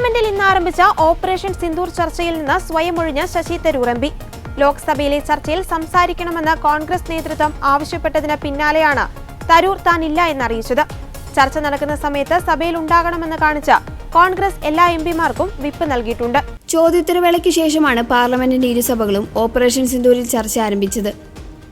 പാർലമെന്റിൽ ഇന്ന് ആരംഭിച്ച ഓപ്പറേഷൻ സിന്ദൂർ ചർച്ചയിൽ നിന്ന് സ്വയം ഒഴിഞ്ഞ ശശി തരൂർ എം പി. ലോക്സഭയിലെ ചർച്ചയിൽ സംസാരിക്കണമെന്ന് കോൺഗ്രസ് നേതൃത്വം ആവശ്യപ്പെട്ടതിന് പിന്നാലെയാണ് തരൂർ താൻ ഇല്ല എന്നറിയിച്ചത്. ചർച്ച നടക്കുന്ന സമയത്ത് സഭയിൽ ഉണ്ടാകണമെന്ന് കാണിച്ച കോൺഗ്രസ് എല്ലാ എം പിമാർക്കും വിപ്പ് നൽകിയിട്ടുണ്ട്. ചോദ്യോത്തരവേളയ്ക്ക് ശേഷമാണ് പാർലമെന്റിന്റെ ഇരുസഭകളും ഓപ്പറേഷൻ സിന്ദൂരിൽ ചർച്ച ആരംഭിച്ചത്.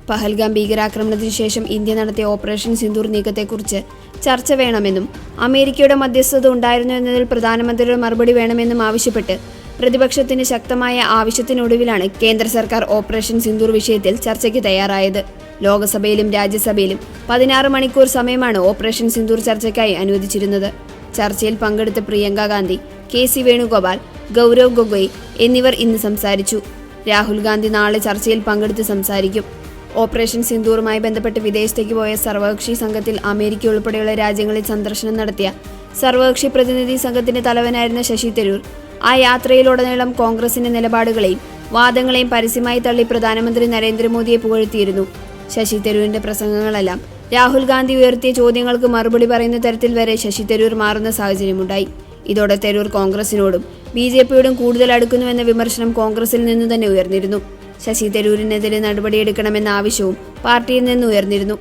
പഹൽഗാം ഭീകരാക്രമണത്തിനു ശേഷം ഇന്ത്യ നടത്തിയ ഓപ്പറേഷൻ സിന്ദൂർ നീക്കത്തെക്കുറിച്ച് ചർച്ച വേണമെന്നും അമേരിക്കയുടെ മധ്യസ്ഥത ഉണ്ടായിരുന്നു എന്നതിൽ പ്രധാനമന്ത്രിയുടെ മറുപടി വേണമെന്നും ആവശ്യപ്പെട്ട് പ്രതിപക്ഷത്തിന് ശക്തമായ ആവശ്യത്തിനൊടുവിലാണ് കേന്ദ്ര സർക്കാർ ഓപ്പറേഷൻ സിന്ദൂർ വിഷയത്തിൽ ചർച്ചയ്ക്ക് തയ്യാറായത്. ലോകസഭയിലും രാജ്യസഭയിലും പതിനാറ് മണിക്കൂർ സമയമാണ് ഓപ്പറേഷൻ സിന്ദൂർ ചർച്ചയ്ക്കായി അനുവദിച്ചിരുന്നത്. ചർച്ചയിൽ പങ്കെടുത്ത പ്രിയങ്ക ഗാന്ധി കെ സി വേണുഗോപാൽ ഗൗരവ് ഗൊഗോയ് എന്നിവർ ഇന്ന് സംസാരിച്ചു. രാഹുൽ ഗാന്ധി നാളെ ചർച്ചയിൽ പങ്കെടുത്ത് സംസാരിക്കും. ഓപ്പറേഷൻ സിന്ദൂറുമായി ബന്ധപ്പെട്ട് വിദേശത്തേക്ക് പോയ സർവകക്ഷി സംഘത്തിൽ അമേരിക്ക ഉൾപ്പെടെയുള്ള രാജ്യങ്ങളിൽ സന്ദർശനം നടത്തിയ സർവകക്ഷി പ്രതിനിധി സംഘത്തിന്റെ തലവനായിരുന്ന ശശി തരൂർ. ആ യാത്രയിലുടനീളം കോൺഗ്രസിന്റെ നിലപാടുകളെയും വാദങ്ങളെയും പരസ്യമായി തള്ളി പ്രധാനമന്ത്രി നരേന്ദ്രമോദിയെ പുകഴ്ത്തിയിരുന്നു. ശശി തരൂരിന്റെ പ്രസംഗങ്ങളെല്ലാം രാഹുൽ ഗാന്ധി ഉയർത്തിയ ചോദ്യങ്ങൾക്ക് മറുപടി പറയുന്ന തരത്തിൽ വരെ ശശി തരൂർ മാറുന്ന സാഹചര്യമുണ്ടായി. ഇതോടെ തരൂർ കോൺഗ്രസിനോടും ബി ജെ പിയോടും കൂടുതൽ അടുക്കുന്നുവെന്ന വിമർശനം കോൺഗ്രസിൽ നിന്ന് തന്നെ ഉയർന്നിരുന്നു. ശശി തരൂരിനെതിരെ നടപടിയെടുക്കണമെന്ന ആവശ്യവും പാർട്ടിയിൽ നിന്ന് ഉയർന്നിരുന്നു